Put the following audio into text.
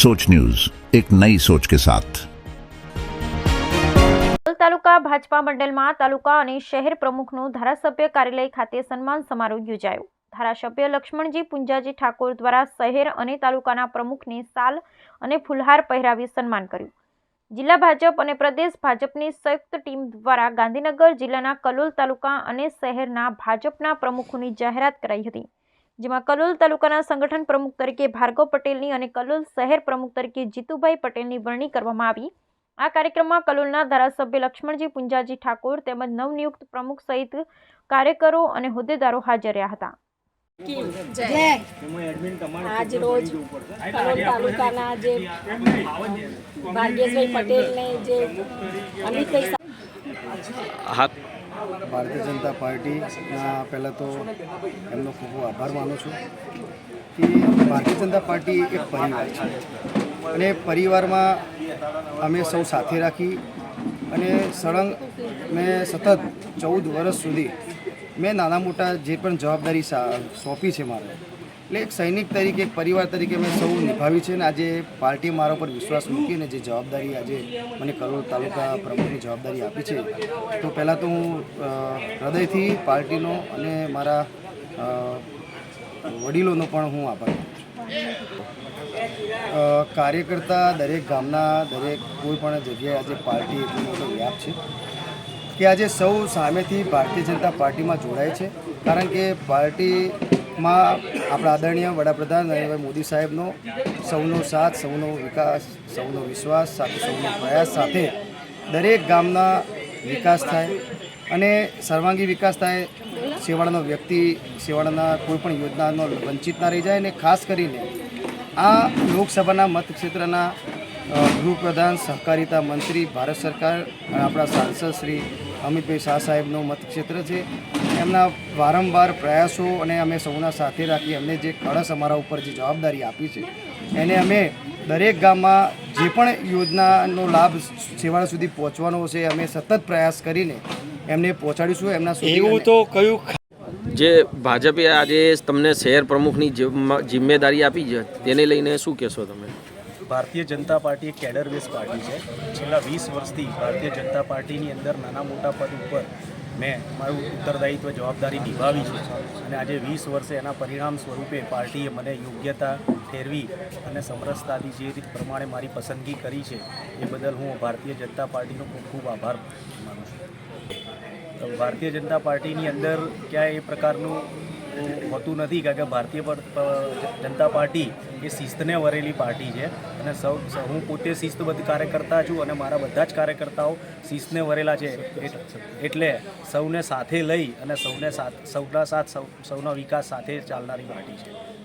सोच न्यूज एक नई सोच के साथ કલોલ તાલુકા ભાજપા મંડળમાં તાલુકા અને શહેર પ્રમુખનું ધારાસભ્ય કાર્યાલય ખાતે સન્માન સમારોહ યોજાયો ધારાસભ્ય લક્ષ્મણજી પુંજાજી ઠાકોર દ્વારા શહેર અને તાલુકાના પ્રમુખને સાલ અને ફુલહાર પહેરાવી સન્માન કર્યું જિલ્લા ભાજપ અને પ્રદેશ ભાજપની સંયુક્ત ટીમ દ્વારા ગાંધીનગર જિલ્લાના કલોલ તાલુકા અને શહેરના ભાજપના પ્રમુખોની જાહેરાત કરાઈ હતી જેમાં કલોલ તાલુકાના સંગઠન પ્રમુખ તરીકે ભાર્ગવ પટેલની અને કલોલ શહેર પ્રમુખ તરીકે જીતુભાઈ પટેલની વરણી કરવામાં આવી. આ કાર્યક્રમમાં કલોલના ધારાસભ્ય લક્ષ્મણજી પુંજાજી ઠાકોર તેમજ નવનિયુક્ત પ્રમુખ સહિત કાર્યકરો અને હોદ્દેદારો હાજર રહ્યા હતા. આજ રોજ કલોલ તાલુકાના જે ભાગ્યેશભાઈ પટેલને જે અમિતભાઈ ભારતીય જનતા પાર્ટીના પહેલાં તો એમનો ખૂબ આભાર માનું છું કે ભારતીય જનતા પાર્ટી એક પરિવાર છે. અને પરિવારમાં અમે સૌ સાથે રાખી અને સળંગ મેં સતત ચૌદ વર્ષ સુધી મેં નાના મોટા જે પણ જવાબદારી સોંપી છે મારે, એટલે એક સૈનિક તરીકે, એક પરિવાર તરીકે મેં સૌ નિભાવી છે અને આજે પાર્ટીએ મારા પર વિશ્વાસ મૂકીને જે જવાબદારી આજે મને કરોડ તાલુકા પ્રમુખની જવાબદારી આપી છે, તો પહેલાં તો હું હૃદયથી પાર્ટીનો અને મારા વડીલોનો પણ હું આભાર કાર્યકર્તા દરેક ગામના, દરેક કોઈ પણ જગ્યાએ આજે પાર્ટી એટલો મોટો વ્યાપ છે. કે આજે સૌ સામેથી ભારતીય જનતા પાર્ટીમાં જોડાય છે. કારણ કે પાર્ટીમાં આપણા આદરણીય વડાપ્રધાન નરેન્દ્રભાઈ મોદી સાહેબનો સૌનો સાથ, સૌનો વિકાસ, સૌનો વિશ્વાસ, સાથે સૌનો પ્રયાસ સાથે દરેક ગામના વિકાસ થાય અને સર્વાંગી વિકાસ થાય. સેવાળાનો વ્યક્તિ સેવાળાના કોઈપણ યોજનાનો વંચિત ના રહી જાય અને ખાસ કરીને આ લોકસભાના મતક્ષેત્રના ગૃહપ્રધાન સહકારિતા મંત્રી ભારત સરકાર અને આપણા સાંસદ શ્રી અમિતભાઈ શાહ સાહેબનો મતક્ષેત્ર છે. એમના વારંવાર પ્રયાસો અને અમે સૌના સાથે રાખી એમને જે કળશ અમારા ઉપર જે જવાબદારી આપી છે એને અમે દરેક ગામમાં જે પણ યોજનાનો લાભ છેવાડા સુધી પહોંચવાનો છે અમે સતત પ્રયાસ કરીને એમને પહોંચાડીશું. એમના સુધી એવું તો કયું જે ભાજપે આજે તમને શહેર પ્રમુખની જિમ્મેદારી આપી છે તેને લઈને શું કહેશો તમે? ભારતીય જનતા પાર્ટી એક કેડર બેઝ પાર્ટી છે. છેલ્લા વીસ વર્ષથી ભારતીય જનતા પાર્ટીની અંદર નાના મોટા પદ ઉપર મેં મારું ઉત્તરદાયિત્વ જવાબદારી નિભાવી છે. અને આજે વીસ વર્ષે એના પરિણામ સ્વરૂપે પાર્ટીએ મને યોગ્યતા ઠેરવી અને સમરસતાથી જે રીત પ્રમાણે મારી પસંદગી કરી છે, એ બદલ હું ભારતીય જનતા પાર્ટીનો ખૂબ ખૂબ આભાર માનું છું. ભારતીય જનતા પાર્ટીની અંદર ક્યાંય એ પ્રકારનું હોતું નથી કારણ કે ભારતીય જનતા પાર્ટી એ શિસ્તને વરેલી પાર્ટી છે. અને સૌ હું પોતે શિસ્તબદ્ધ કાર્યકર્તા છું અને મારા બધા જ કાર્યકર્તાઓ શિસ્તને વરેલા છે. એટ- એટલે સૌને સાથે લઈ અને સૌને સાથ સૌના સાથ સૌ સૌના વિકાસ સાથે ચાલનારી પાર્ટી છે.